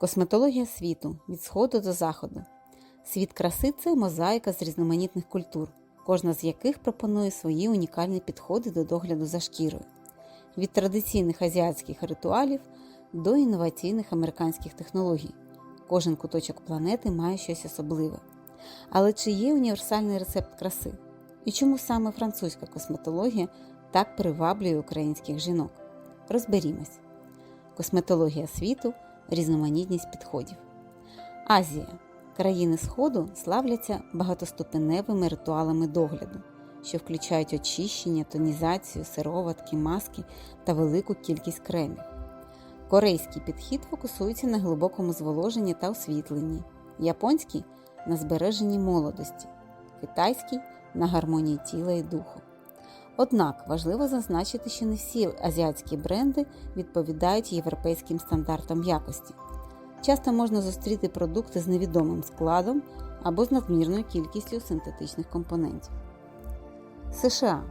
Косметологія світу від сходу до заходу. Світ краси це мозаїка з різноманітних культур, кожна з яких пропонує свої унікальні підходи до догляду за шкірою. Від традиційних азіатських ритуалів до інноваційних американських технологій. Кожен куточок планети має щось особливе. Але чи є універсальний рецепт краси? І чому саме французька косметологія так приваблює українських жінок? Розберімось. Косметологія світу різноманітність підходів. Азія. Країни Сходу славляться багатоступеневими ритуалами догляду, що включають очищення, тонізацію, сироватки, маски та велику кількість кремів. Корейський підхід фокусується на глибокому зволоженні та освітленні, японський на збереженні молодості, китайський на гармонії тіла і духу. Однак важливо зазначити, що не всі азіатські бренди відповідають європейським стандартам якості. Часто можна зустріти продукти з невідомим складом або з надмірною кількістю синтетичних компонентів. США.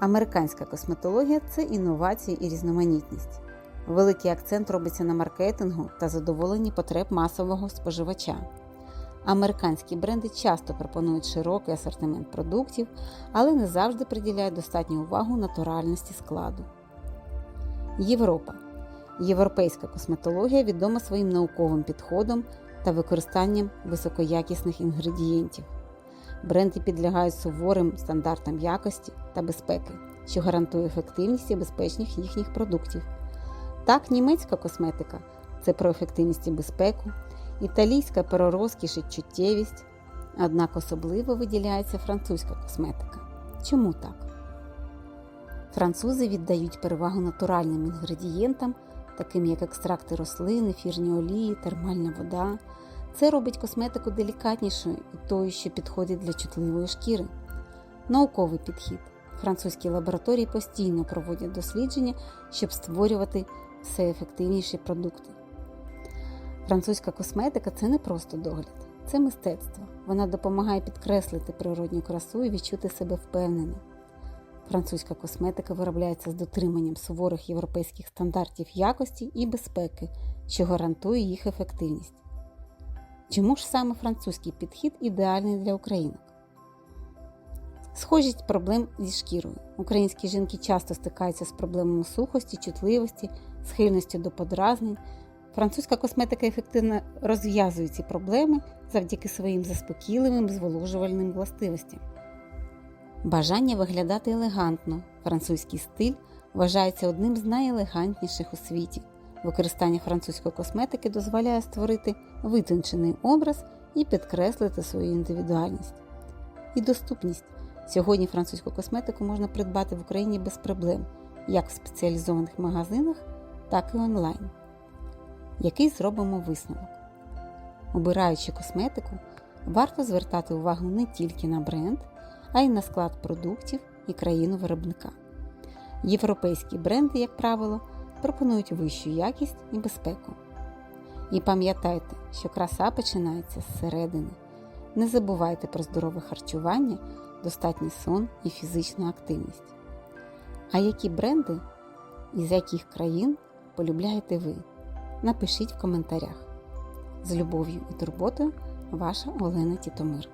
Американська косметологія це інновації і різноманітність. Великий акцент робиться на маркетингу та задоволенні потреб масового споживача. Американські бренди часто пропонують широкий асортимент продуктів, але не завжди приділяють достатню увагу натуральності складу. Європа. Європейська косметологія відома своїм науковим підходом та використанням високоякісних інгредієнтів. Бренди підлягають суворим стандартам якості та безпеки, що гарантує ефективність і безпечність їхніх продуктів. Так, німецька косметика це про ефективність і безпеку, італійська про і чуттєвість, однак особливо виділяється французька косметика. Чому так? Французи віддають перевагу натуральним інгредієнтам, таким як екстракти рослин, ефірні олії, термальна вода. Це робить косметику делікатнішою і тою, що підходить для чутливої шкіри. Науковий підхід. Французькі лабораторії постійно проводять дослідження, щоб створювати все ефективніші продукти. Французька косметика це не просто догляд, це мистецтво. Вона допомагає підкреслити природню красу і відчути себе впевнено. Французька косметика виробляється з дотриманням суворих європейських стандартів якості і безпеки, що гарантує їх ефективність. Чому ж саме французький підхід ідеальний для українок? Схожість проблем зі шкірою. Українські жінки часто стикаються з проблемами сухості, чутливості, схильності до подразнень. Французька косметика ефективно розв'язує ці проблеми завдяки своїм заспокійливим зволожувальним властивостям. Бажання виглядати елегантно. Французький стиль вважається одним з найелегантніших у світі. Використання французької косметики дозволяє створити витончений образ і підкреслити свою індивідуальність. І доступність. Сьогодні французьку косметику можна придбати в Україні без проблем, як в спеціалізованих магазинах, так і онлайн. Який зробимо висновок? Обираючи косметику, варто звертати увагу не тільки на бренд, а й на склад продуктів і країну виробника. Європейські бренди, як правило, пропонують вищу якість і безпеку. І пам'ятайте, що краса починається зсередини. Не забувайте про здорове харчування, достатній сон і фізичну активність. А які бренди і з яких країн полюбляєте ви? Напишіть в коментарях. З любов'ю і турботою, ваша Олена Тітомир.